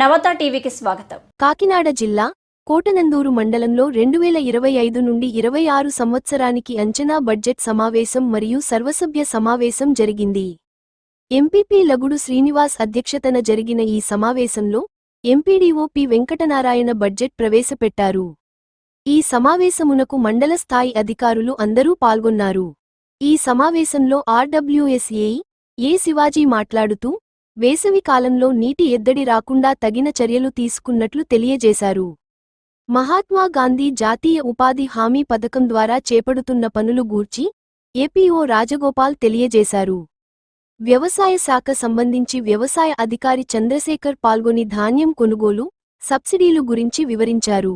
నవత టీవీకి స్వాగతం. కాకినాడ జిల్లా కోటనందూరు మండలంలో రెండు వేల ఇరవై ఐదు నుండి ఇరవై ఆరు సంవత్సరానికి అంచనా బడ్జెట్ సమావేశం మరియు సర్వసభ్య సమావేశం జరిగింది. ఎంపీపీ లగుడు శ్రీనివాస్ అధ్యక్షతన జరిగిన ఈ సమావేశంలో ఎంపీడీఓ పి వెంకటనారాయణ బడ్జెట్ ప్రవేశపెట్టారు. ఈ సమావేశమునకు మండల స్థాయి అధికారులు అందరూ పాల్గొన్నారు. ఈ సమావేశంలో ఆర్డబ్ల్యూఎస్ఏ ఏ శివాజీ మాట్లాడుతూ వేసవి కాలంలో నీటి ఎద్దడి రాకుండా తగిన చర్యలు తీసుకున్నట్లు తెలియజేశారు. మహాత్మా గాంధీ జాతీయ ఉపాధి హామీ పథకం ద్వారా చేపడుతున్న పనులు గూర్చి ఏపీఓ రాజగోపాల్ తెలియజేశారు. వ్యవసాయ శాఖ సంబంధించి వ్యవసాయ అధికారి చంద్రశేఖర్ పాల్గొని ధాన్యం కొనుగోలు సబ్సిడీలు గురించి వివరించారు.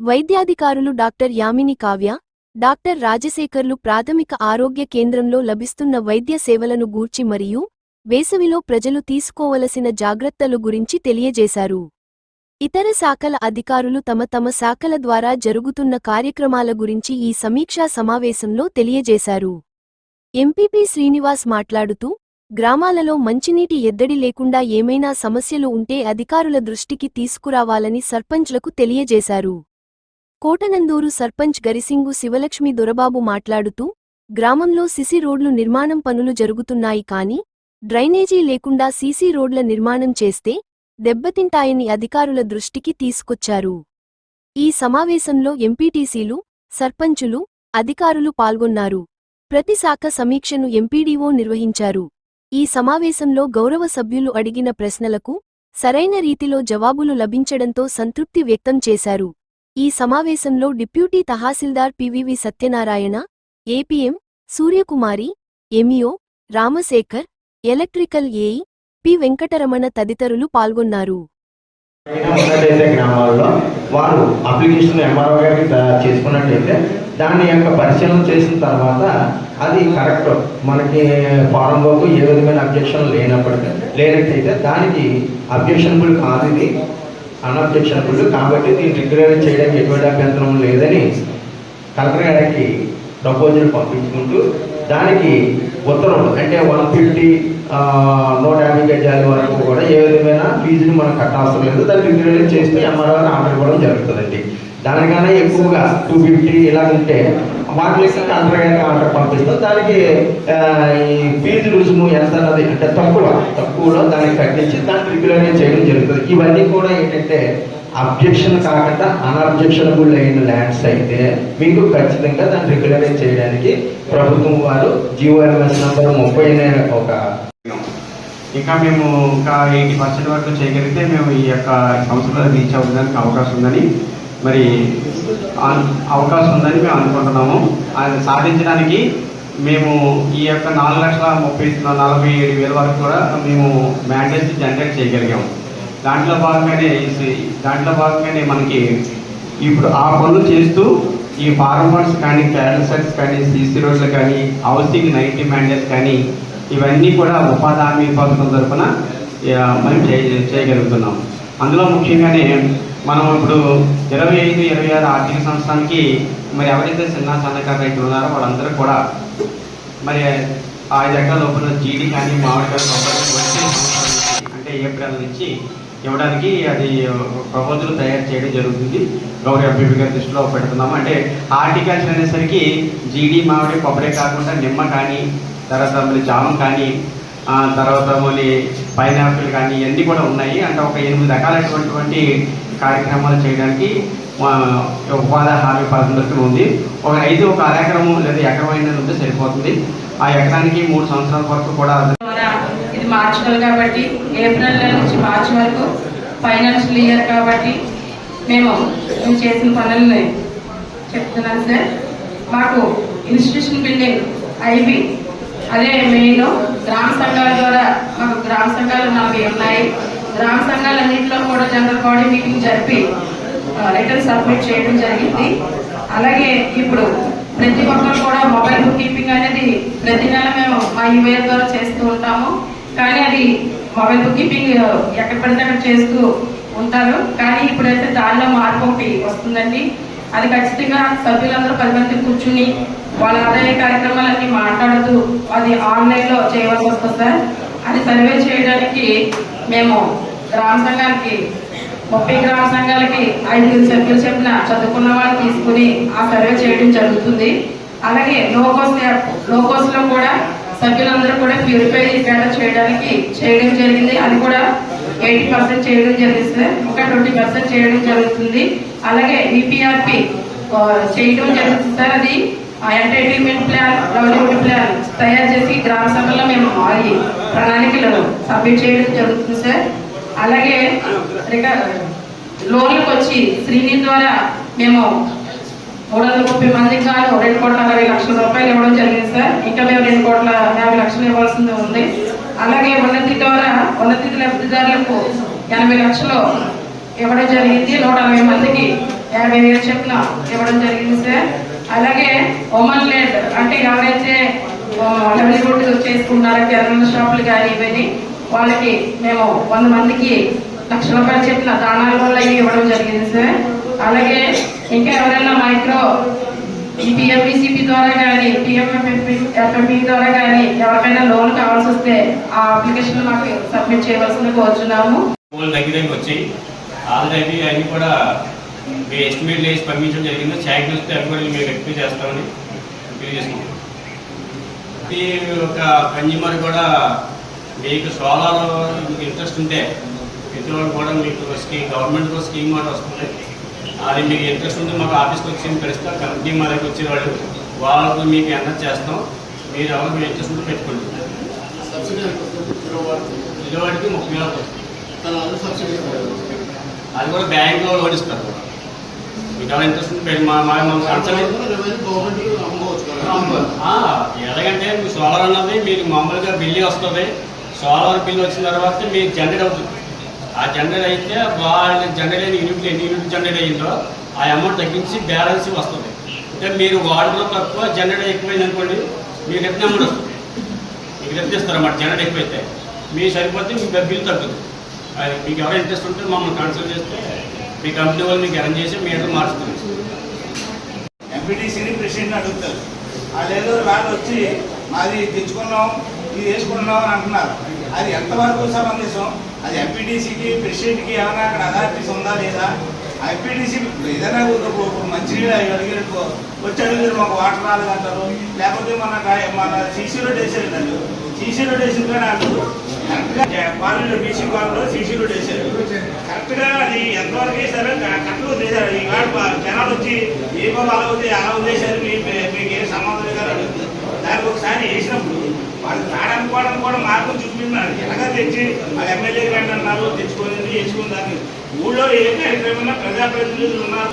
వైద్యాధికారులు డాక్టర్ యామిని కావ్య డాక్టర్ రాజశేఖర్లు ప్రాథమిక ఆరోగ్య కేంద్రంలో లభిస్తున్న వైద్య సేవలను గూర్చి మరియు వేసవిలో ప్రజలు తీసుకోవలసిన జాగ్రత్తలు గురించి తెలియజేశారు. ఇతర శాఖల అధికారులు తమ తమ శాఖల ద్వారా జరుగుతున్న కార్యక్రమాల గురించి ఈ సమీక్షా సమావేశంలో తెలియజేశారు. ఎంపీపీ శ్రీనివాస్ మాట్లాడుతూ గ్రామాలలో మంచినీటి ఎద్దడి లేకుండా ఏమైనా సమస్యలు ఉంటే అధికారుల దృష్టికి తీసుకురావాలని సర్పంచ్లకు తెలియజేశారు. కోటనందూరు సర్పంచ్ గరిసింగు శివలక్ష్మి దొరబాబు మాట్లాడుతూ గ్రామంలో సిసి రోడ్లు నిర్మాణం పనులు జరుగుతున్నాయి కాని డ్రైనేజీ లేకుండా సీసీ రోడ్ల నిర్మాణం చేస్తే దెబ్బతింటాయని అధికారుల దృష్టికి తీసుకొచ్చారు. ఈ సమావేశంలో ఎంపీటీసీలు సర్పంచులు అధికారులు పాల్గొన్నారు. ప్రతి శాఖ సమీక్షను ఎంపీడీఓ నిర్వహించారు. ఈ సమావేశంలో గౌరవ సభ్యులు అడిగిన ప్రశ్నలకు సరైన రీతిలో జవాబులు లభించడంతో సంతృప్తి వ్యక్తం చేశారు. ఈ సమావేశంలో deputy tahsildar PVV Satyanarayana APM Suryakumari MEO Ramasekhar electrical AE P Venkataramana తదితరులు పాల్గొన్నారు. ఉన్నట్లయితే గ్రామాల్లో వారు అప్లికేషన్ ఎంఆర్ఓ గారికి చేసుకున్నట్లయితే దాని యొక్క పరిశీలన చేసిన తర్వాత అది కరెక్ట్. మనకి ఫారంలోకి ఏ విధమైన అబ్జెక్షన్ లేనప్పటికీ లేనట్టయితే దానికి అబ్జెక్షనబుల్ కాదు ఇది. అన్అబ్జెక్షనబుల్ కాబట్టి దీన్ని రిగ్యులర్ చేయడానికి ఎటువంటి అభ్యంతరం లేదని కలెక్టర్ గారికి ప్రపోజల్ పంపించుకుంటూ దానికి ఉత్తర్వులు అంటే వన్ ఫిఫ్టీ నోట్ యాభై గజాల వరకు కూడా ఏ విధమైన ఫీజుని మనం కట్టాల్సిన లేదు దాన్ని రెగ్యులర్ చేస్తే ఎంఆర్ఓ ఆర్డర్ ఇవ్వడం జరుగుతుందండి. దానికన్నా ఎక్కువగా టూ ఫిఫ్టీ ఇలా ఉంటే వాటికి కలెక్టర్ గారికి ఆర్డర్ పంపిస్తాం. దానికి ఈ ఫీజు రుసుము ఎంత అన్నది అంటే తక్కువ తక్కువలో దానికి కట్టించి దాన్ని రెగ్యులర్గా చేయడం జరుగుతుంది. ఇవన్నీ కూడా ఏంటంటే అబ్జెక్షన్ కాకుండా అనబ్జెక్షనబుల్ అయిన ల్యాండ్స్ అయితే మీకు ఖచ్చితంగా దాన్ని రెగ్యులరైజ్ చేయడానికి ప్రభుత్వం వారు జీఓఎంఎస్ నంబర్ ముప్పై ఒక ఇంకా మేము ఇంకా ఎయిటీ పర్సెంట్ వరకు చేయగలిగితే మేము ఈ యొక్క సంస్థలో రీచ్ అవ్వడానికి అవకాశం ఉందని మరి అవకాశం ఉందని మేము అనుకుంటున్నాము. అది సాధించడానికి మేము ఈ యొక్క నాలుగు లక్షల ముప్పై నలభై ఏడు వేల వరకు కూడా మేము మ్యాండేట్స్ జనరేట్ చేయగలిగాము. దాంట్లో భాగంగానే దాంట్లో భాగంగానే మనకి ఇప్పుడు ఆ పనులు చేస్తూ ఈ ఫార్మర్స్ కానీ క్యాన్సర్స్ కానీ సీసీ రోడ్లు కానీ హౌసింగ్ నైన్టీ మ్యాండేట్స్ కానీ ఇవన్నీ కూడా ఉపాధి హామీ పథకం తరఫున మనం చేయ- చేయగలుగుతున్నాం. అందులో ముఖ్యంగానే మనం ఇప్పుడు ఇరవై ఐదు ఇరవై ఆరు ఆర్థిక సంవత్సరానికి మరి ఎవరైతే చిన్న సన్నకారు రైతులు ఉన్నారో వాళ్ళందరూ కూడా మరి ఐదు ఎకరాల లోపల జీడి కానీ మామిడికాయ అంటే ఏప్రిల్ నుంచి ఇవ్వడానికి అది ప్రపోజల్ తయారు చేయడం జరుగుతుంది. గౌరవ ఎంపీ గారి దృష్టిలో పెడుతున్నాము. అంటే హార్టికల్చర్ అనేసరికి జీడి మామిడి కొబ్బరి కాకుండా నిమ్మ కానీ తర్వాత మళ్ళీ జామ్ కానీ తర్వాత మళ్ళీ పైనాపిల్ కానీ ఇవన్నీ కూడా ఉన్నాయి. అంటే ఒక ఎనిమిది రకాలైనటువంటి కార్యక్రమాలు చేయడానికి ఉపాధి హామీ పథకం ఉంది. ఒక ఐదు ఒక అరెకరము లేదా ఎకరం అయినా ఉంటే సరిపోతుంది. ఆ ఎకరానికి మూడు సంవత్సరాల వరకు కూడా ఇది మార్చి నెల కాబట్టి ఏప్రిల్ నెల నుంచి మార్చి వరకు ఫైనాన్షియల్ ఇయర్ కాబట్టి మేము మేము చేసిన పనులని చెప్తున్నాను సార్. మాకు ఇన్స్టిట్యూషన్ బిల్డింగ్ ఐబీ అదే మెయిన్ గ్రామ సంఘాల ద్వారా మాకు గ్రామ సంఘాలు నలభై ఉన్నాయి. గ్రామ సంఘాలన్నింటిలో కూడా జనరల్ బాడీ మీటింగ్ జరిపి రిటర్న్ సబ్మిట్ చేయడం జరిగింది. అలాగే ఇప్పుడు ప్రతి ఒక్కరు కూడా మొబైల్ బుక్ కీపింగ్ అనేది ప్రతి నెల మేము మా ఈమెయిల్ ద్వారా చేస్తూ ఉంటాము. కానీ అది మొబైల్ బుక్ కీపింగ్ ఎక్కడ పడితే అక్కడ చేస్తూ ఉంటారు. కానీ ఇప్పుడైతే దానిలో మార్పు ఒకటి వస్తుందండి. అది ఖచ్చితంగా సభ్యులందరూ పది మంది కూర్చుని వాళ్ళ ఆదాయ కార్యక్రమాలన్నీ మాట్లాడుతూ అది ఆన్లైన్లో చేయవలసి వస్తుంది సార్. అది సర్వే చేయడానికి మేము గ్రామ సంఘానికి ముప్పై గ్రామ సంఘాలకి ఐదుగురు సభ్యులు చెప్పిన చదువుకున్న వాళ్ళు తీసుకుని ఆ సర్వే చేయడం జరుగుతుంది. అలాగే లోకోస్ యాప్ లోకోస్లో కూడా సభ్యులందరూ కూడా ప్యూరిఫై డేటా చేయడానికి చేయడం జరిగింది. అది కూడా ఎయిటీ పర్సెంట్ చేయడం జరిగింది సార్. ఇంకా ట్వంటీ పర్సెంట్ చేయడం జరుగుతుంది. అలాగే ఈపీఆర్పి చేయడం జరుగుతుంది సార్. అది ఎంటర్టైన్మెంట్ ప్లాన్ లవ్లీహుడ్ ప్లాన్ తయారు చేసి గ్రామ సభలో మేము అది ప్రణాళికలు సబ్మిట్ చేయడం జరుగుతుంది సార్ అలాగే రిక- లోన్లకు వచ్చి శ్రీని ద్వారా మేము మూడు వందల ముప్పై మందికి గాను రెండు కోట్ల అరవై లక్షల రూపాయలు ఇవ్వడం జరిగింది సార్ ఇంకా మేము రెండు కోట్ల యాభై లక్షలు ఇవ్వాల్సింది ఉంది. అలాగే ఉన్నతి ద్వారా ఉన్నతి లబ్ధిదారులకు ఎనభై లక్షలు ఇవ్వడం జరిగింది. నూట అరవై మందికి యాభై వేలు చొప్పున ఇవ్వడం జరిగింది సార్ అలాగే ఒమన్ లేడ్ అంటే ఎవరైతే లెవెలిహుడ్ చేసుకున్నారో కిరాణా షాపులు కానీ ఇవన్నీ వాళ్ళకి మేము వంద మందికి లక్ష రూపాయలు చెప్పిన దానాల వల్ల ఇవి ఇవ్వడం జరిగింది సార్. అలాగే ఇంకా ఎవరైనా మైక్రో ఈ పిఎంఈసిపి ద్వారా కానీ పిఎంఎఫ్ఎంపి ద్వారా కానీ ఎవరికైనా లోన్ కావాల్సి వస్తే ఆ అప్లికేషన్ మాకు సబ్మిట్ చేయవలసింది కోరుచున్నాము. స్కూల్ వచ్చి ఆల్రెడీ అన్ని కూడా మీ ఎస్టిమేట్ వేసి పంపించడం జరిగింది శాంక్షన్ వస్తే అవి కూడా మేము చేస్తామని తెలియజేసుకుంటాం ఇది ఒక కన్జ్యూమర్ కూడా మీకు సోలార్ మీకు ఇంట్రెస్ట్ ఉంటే ప్రతి వాళ్ళు కూడా మీకు స్కీమ్ గవర్నమెంట్ కూడా స్కీమ్ మాట వస్తుంది. అది మీకు ఇంట్రెస్ట్ ఉంటే మాకు ఆఫీస్కి వచ్చి కలిస్తే కంపెనీ మా వచ్చే వాళ్ళు వాళ్ళకు మీకు ఎంత చేస్తాం. మీరు ఎవరికి మీ ఇంట్రెస్ట్ ఉంటే పెట్టుకోండి. ఇదివాడికి ముప్పై వస్తుంది. అది కూడా బ్యాంకులో లోన్ ఇస్తారు. మీకు ఇంట్రెస్ట్ మా మా మా ఎలాగంటే మీ సోలార్ అన్నది మీకు మామూలుగా బిల్లు వస్తుంది. సోలార్ బిల్లు వచ్చిన తర్వాత మీకు జనరేట్ అవుతుంది. ఆ జనరేట్ అయితే వాళ్ళ జనరేట్ అయిన యూనిట్ ఎన్ని యూనిట్ జనరేట్ అయ్యిందో ఆ అమౌంట్ తగ్గించి బ్యాలెన్స్ వస్తుంది. అంటే మీరు వాడలో తక్కువ జనరేట్ ఎక్కువైంది అనుకోండి మీకు ఎత్తిన అమౌంట్ వస్తుంది? మీకు ఎత్తిస్తారు అన్నమాట జనరేట్ ఎక్కువైతే మీకు సరిపోతే మీకు బిల్ తగ్గుతుంది. అది మీకు ఎవరైనా ఇంట్రెస్ట్ ఉంటే మమ్మల్ని కన్సల్ట్ చేస్తే మీ కంపెనీ వాళ్ళు మీకు అరేంజ్ చేసి మీ అందరూ మార్చుతుంది ఎంపీటీసీని ప్రెసిడెంట్ అడుగుతారు. వాళ్ళు ఏదో వాళ్ళు వచ్చి మాది తెచ్చుకున్నాం ఇది వేసుకున్నాం అని అంటున్నారు. అది ఎంతవరకు సమంజసం? అది ఎంపీటీసీకి ప్రెసిడెంట్కి ఏమైనా అక్కడ అథారిటీస్ ఉందా లేదా? ఎంపీటీసీ ఏదైనా ఒక- మంచినీళ్ళు అవి అడిగినట్టు వచ్చి అడిగారు మాకు వాటర్ రాలేదంటారు. లేకపోతే మన మన సీసీలో రోడ్ సీసీ రోడ్ వేసిన కానీ వాళ్ళు కాలనీలో బీసీ కాలనీలో సీసీ రోడ్ వేసారు కరెక్ట్గా అది ఎంతవరకు వేశారు కరెక్ట్గా చేశారు ఈ వాడు జనాలు వచ్చి ఏమో అలా ఉంది అలా ఉందేశారు మీ మీకు ఏం సంబంధం లేదని దానికి ఒకసారి వేసినప్పుడు వాళ్ళు రావడానికి కూడా మార్గం చూపిస్తున్నారు ఎలాగా తెచ్చి వాళ్ళు ఎమ్మెల్యే గారిని అన్నారు తెచ్చుకొని వేసుకుని దాన్ని ఊళ్ళో ఏ కార్యక్రమంలో ప్రజాప్రతినిధులు ఉన్నారు.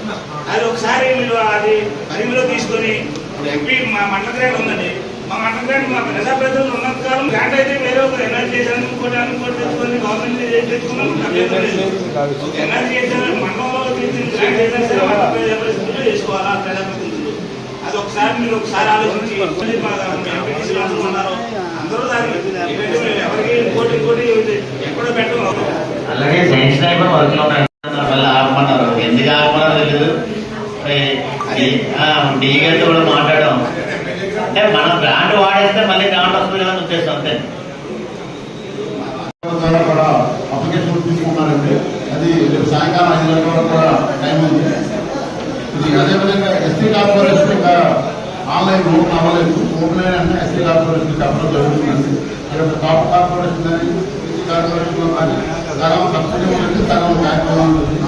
అది ఒకసారి మీరు అది పరిమిలో తీసుకొని ఇప్పుడు ఎంపీ మా మండల ఉందండి. మా మండల గ్రాండ్ మా ప్రజాప్రతినిధులు ఉన్నంత కాలం గ్రాంట్ అయితే వేరే ఒక ఎనర్జీ చేశాను ఇంకోటి ఇంకోటి తెచ్చుకొని గవర్నమెంట్ తెచ్చుకున్నాం ఒక ఎనర్జీ చేశాను మండలంలో తెచ్చిన గ్రాంట్ ఏదైనా సరే మండల ప్రజాప్రతినిధులు చేసుకోవాలా ప్రజాప్రతినిధులు అది ఒకసారి మీరు ఒకసారి ఆలోచించి మళ్ళీ మా ఉన్నారు అందరూ దాన్ని ఎవరికి ఇంకోటి ఇంకోటి ఎక్కడో పెట్టము అలాగే సైన్స్ టైం వర్క్లో ఉన్నాయి ఆపమన్నారు. ఎందుకు ఆపమన్నారో తెలియదు డీ గారితో కూడా మాట్లాడాం. అంటే మన బ్రాండ్ వాడేస్తే మళ్ళీ గ్రాండ్ వస్తుంది కదా ఉద్దేశం అంతే. కూడా అప్లికేషన్ తీసుకున్నారండి. అది రేపు సాయంకాలం ఐదు గంటల వరకు కూడా టైం ఉంది. ఇది అదేవిధంగా ఎస్టీ కార్పొరేషన్ ఇంకా ఆన్లైన్ ఓపెన్ అవ్వలేదు. ఓపెన్ అయినా ఎస్టీ కార్పొరేషన్ జరుగుతుందండి. టాప్ కార్పొరేషన్ కానీ ఎస్టీ కార్పొరేషన్ కానీ సగం సబ్సిడీ ఉంటుంది సగం బ్యాంక్ లోన్ ఉంటుంది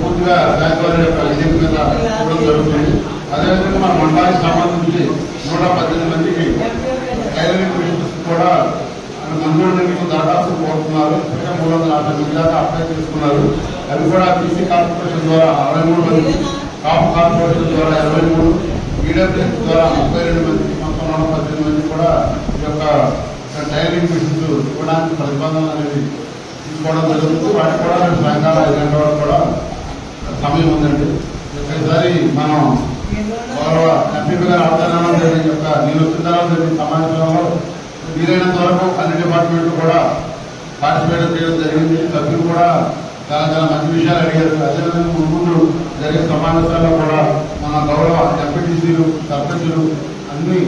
పూర్తిగా బ్యాంక్ వారి యొక్క మీద జరుగుతుంది. అదేవిధంగా మన మండలానికి సంబంధించి నూట పద్దెనిమిది మందికి టైలరింగ్ మిషన్స్ కూడా మంజూరు నిమిత్తం దరఖాస్తు కోరుతున్నారు. ఇప్పటికే మూడు వందల యాభై మంది దాకా అప్లై చేసుకున్నారు. అవి కూడా బీసీ కార్పొరేషన్ ద్వారా అరవై మూడు మంది కాపు కార్పొరేషన్ ద్వారా ఇరవై మూడు ఈడబ్ల్యూఎస్ ద్వారా ముప్పై రెండు మంది మొత్తం నూట పద్దెనిమిది మంది కూడా ఈ యొక్క టైలింగ్ మిషన్స్ ఇవ్వడానికి ప్రతిబంధనలు అనేది తీసుకోవడం జరుగుతుంది. వాటికి కూడా రేపు సాయంకాలం ఐదు గంటల వరకు కూడా సమయం ఉందండి. ఒకసారి మనం గౌరవ ఎంపీ గారి ఆధ్వర్యంలో జరిగిన యొక్క నేను వచ్చిన జరిగిన సమావేశంలో వీలైనంత వరకు అన్ని డిపార్ట్మెంట్లు కూడా పార్టిసిపేట్ చేయడం జరిగింది. సభ్యులు కూడా చాలా చాలా మంచి విషయాలు అడిగారు. అదేవిధంగా ముందు జరిగే సమావేశాల్లో కూడా మన గౌరవ ఎంపీటీసీలు సర్పంచులు అన్ని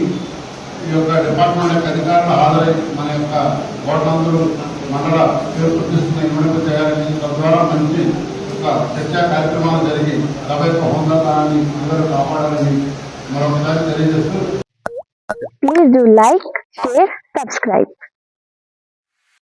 ఈ యొక్క డిపార్ట్మెంట్ యొక్క అధికారులు హాజరై మన యొక్క ఓట్లందరూ మండల పేరు ప్రతిష్టను ఇవ్వడం చేయాలని తద్వారా మంచి ఒక చర్చా కార్యక్రమాలు జరిగి సభ యొక్క హోందాన్ని అందరూ కాపాడాలని మరొకసారి తెలియజేస్తూ Please do like, share, subscribe.